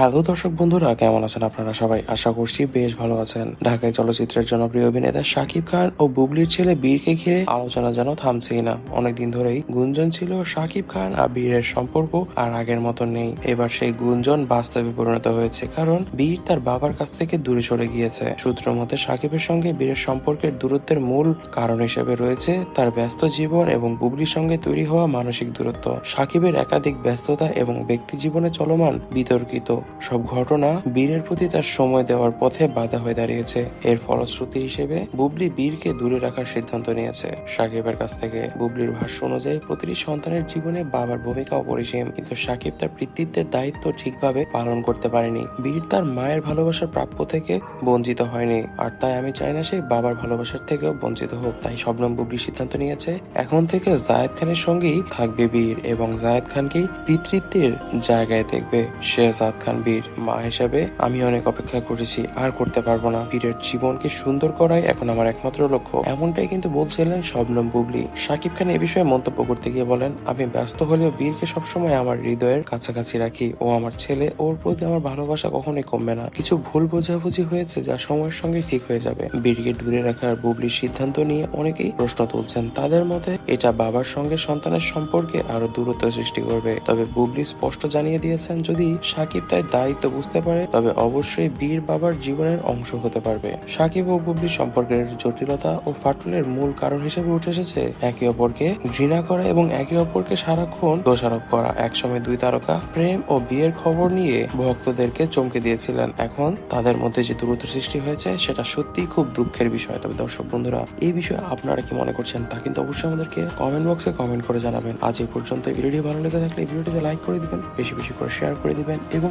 Hello দর্শক বন্ধুরা, কেমন আছেন আপনারা সবাই? আশা করছি বেশ ভালো আছেন। ঢাকায় চলচ্চিত্রের জনপ্রিয় অভিনেতা শাকিব খান ও বুবলির ছেলে বীরকে ঘিরে আলোচনা যেন থামছেই না অনেকদিন ধরেই গুঞ্জন ছিল শাকিব খান আর বীরের সম্পর্ক আর আগের মতো নেই। এবার সেই গুঞ্জন বাস্তবে পরিণত হয়েছে, কারণ বীর তার বাবার কাছ থেকে দূরে সরে গিয়েছে। সূত্র মতে, শাকিবের সঙ্গে বীরের সম্পর্কের দূরত্বের মূল কারণ হিসেবে রয়েছে তার ব্যস্ত জীবন এবং বুবলির সঙ্গে তৈরি হওয়া মানসিক দূরত্ব। সাকিবের একাধিক ব্যস্ততা এবং ব্যক্তি জীবনে চলমান বিতর্কিত সব ঘটনা বীরের প্রতি তার সময় দেওয়ার পথে বাধা হয়ে দাঁড়িয়েছে। এর ফলশ্রুতি হিসেবে বুবলি বীরকে দূরে রাখার সিদ্ধান্ত নিয়েছে। সাকিবের কাছ থেকে বুবলির ভাষ্য অনুযায়ী প্রতিটি সন্তানের জীবনে বাবার ভূমিকা অপরিসীম, কিন্তু সাকিব তার পিতৃত্বের দায়িত্ব ঠিকভাবে পালন করতে পারেনি। বীর তার মায়ের ভালোবাসার প্রাপ্য থেকে বঞ্চিত হয়নি, আর তাই আমি চাই না সে বাবার ভালোবাসার থেকেও বঞ্চিত হোক। তাই শবনম বুবলি সিদ্ধান্ত নিয়েছে, এখন থেকে জায়েদ খানের সঙ্গেই থাকবে বীর এবং জায়েদ খানকেই পিতৃত্বের জায়গায় দেখবে। শেহজাদ খান বীর মা হিসাবে আমি অনেক অপেক্ষা করেছি, আর করতে পারব না। বীরের জীবনকে সুন্দর করাই এখন আমার একমাত্র লক্ষ্য। এমনটাই কিন্তু বলছিলেন শবনম বুবলি। সাকিব খান এ বিষয়ে মন্তব্য করতে গিয়ে বলেন, আমি ব্যস্ত হলেও বীরকে সবসময় আমার হৃদয়ের কাছাকাছি রাখি। ও আমার ছেলে। ওর প্রতি আমার ভালোবাসা কখনোই কমবে না। কিছু ভুল বোঝাবুঝি হয়েছে যা সময়ের সঙ্গে ঠিক হয়ে যাবে। বীরকে দূরে রাখার বুবলির সিদ্ধান্ত নিয়ে অনেকেই প্রশ্ন তুলছেন। তাদের মতে, এটা বাবার সঙ্গে সন্তানের সম্পর্কে আরও দূরত্ব সৃষ্টি করবে। তবে বুবলি স্পষ্ট জানিয়ে দিয়েছেন, যদি সাকিব তাই দায়িত্ব বুঝতে পারে, তবে অবশ্যই বীর বাবার জীবনের অংশ হতে পারবে। সাকিব ও বুবলির সম্পর্কের জটিলতা ও ফাটলের মূল কারণ হিসেবে উঠে এসেছে একে অপরকে ঘৃণা করা এবং একে অপরকে সারাক্ষণ দোষারোপ করা। একসময় দুই তারকা প্রেম ও বিয়ের খবর নিয়ে ভক্তদেরকে চমকে দিয়েছিলেন। এখন তাদের মধ্যে যে দূরত্ব সৃষ্টি হয়েছে, সেটা সত্যি খুব দুঃখের বিষয়। তবে দর্শক বন্ধুরা, এই বিষয়ে আপনারা কি মনে করছেন তা কিন্তু অবশ্যই আমাদেরকে কমেন্ট বক্সে কমেন্ট করে জানাবেন। আজ এই পর্যন্ত ভিডিওটি ভালো লেগে থাকলে ভিডিওটিতে লাইক করে দিবেন, বেশি বেশি করে শেয়ার করে দিবেন এবং